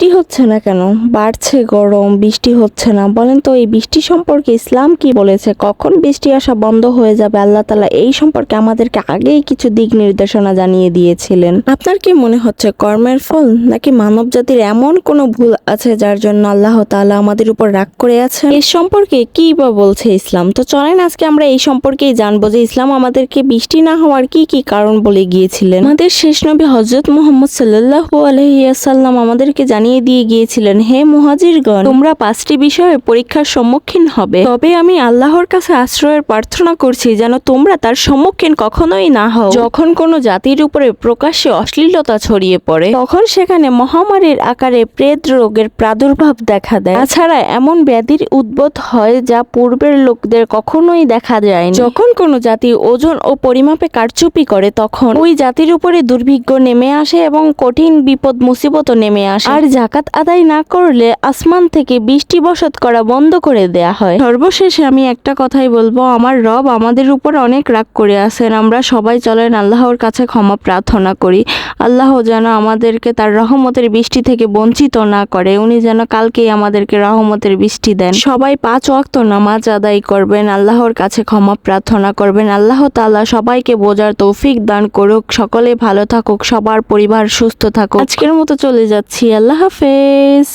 বৃষ্টি হচ্ছে না কেন? বাড়ছে গরম, বৃষ্টি হচ্ছে না। বলেন তো, এই বৃষ্টি সম্পর্কে ইসলাম কি বলেছে? কখন বৃষ্টি আসা বন্ধ হয়ে যাবে? আল্লাহ তালা এই সম্পর্কে আমাদেরকে আগেই কিছু দিক নির্দেশনা জানিয়ে দিয়েছিলেন। আপনার কি মনে হচ্ছে, কর্মের ফল নাকি মানব জাতির এমন কোনো ভুল আছে যার জন্য আল্লাহ তাআলা আমাদের উপর রাগ করে আছে এর সম্পর্কে কি বা বলছে ইসলাম? তো চলেন, আজকে আমরা এই সম্পর্কেই জানব যে ইসলাম আমাদেরকে বৃষ্টি না হওয়ার কি কি কারণ বলে গিয়েছিলেন। আমাদের শেষ নবী হজরত মোহাম্মদ সাল্লাল্লাহু আলহিয়াসাল্লাম আমাদেরকে জানিয়ে দিয়ে গিয়েছিলেন, হে মুহাজিরগণ, তোমরা পাঁচটি বিষয়ে পরীক্ষার সম্মুখীন হবে। তবে আমি আল্লাহর কাছে আশ্রয়ের প্রার্থনা করছি যেন তোমরা তার সম্মুখীন কখনোই না হও। যখন কোনো জাতির উপরে প্রকাশ্যে অশ্লীলতা ছড়িয়ে পড়ে, তখন সেখানে মহামারীর আকারে প্রেত রোগের প্রাদুর্ভাব দেখা দেয়। তাছাড়া এমন ব্যাধির উদ্ভব হয় যা পূর্বের লোকদের কখনোই দেখা যায় যখন কোনো জাতি ওজন ও পরিমাপে কারচুপি করে, তখন ওই জাতির উপরে দুর্ভিক্ষ নেমে আসে এবং কঠিন বিপদ মুসিবতও নেমে আসে। আর জাকাত আদায় না করলে আসমান থেকে বৃষ্টি বসত করা বন্ধ করে দেয়া হয়। সর্বশেষে আমি একটা কথাই বলব, আমার রব আমাদের উপর অনেক রাগ করে আছেন। আমরা সবাই চলেন আল্লাহর কাছে ক্ষমা প্রার্থনা করি। আল্লাহ যেন আমাদেরকে তার রহমতের বৃষ্টি থেকে বঞ্চিত না করে, উনি যেন কালকেই আমাদেরকে রহমতের বৃষ্টি দেন। সবাই পাঁচ ওয়াক্ত নামাজ আদায় করবেন, আল্লাহর কাছে ক্ষমা প্রার্থনা করবেন। আল্লাহ তাআলা সবাইকে বোঝার তৌফিক দান করুক, সকলে ভালো থাকুক, সবার পরিবার সুস্থ থাকুক। আজকের মতো চলে যাচ্ছি। আল্লাহ হাফেজ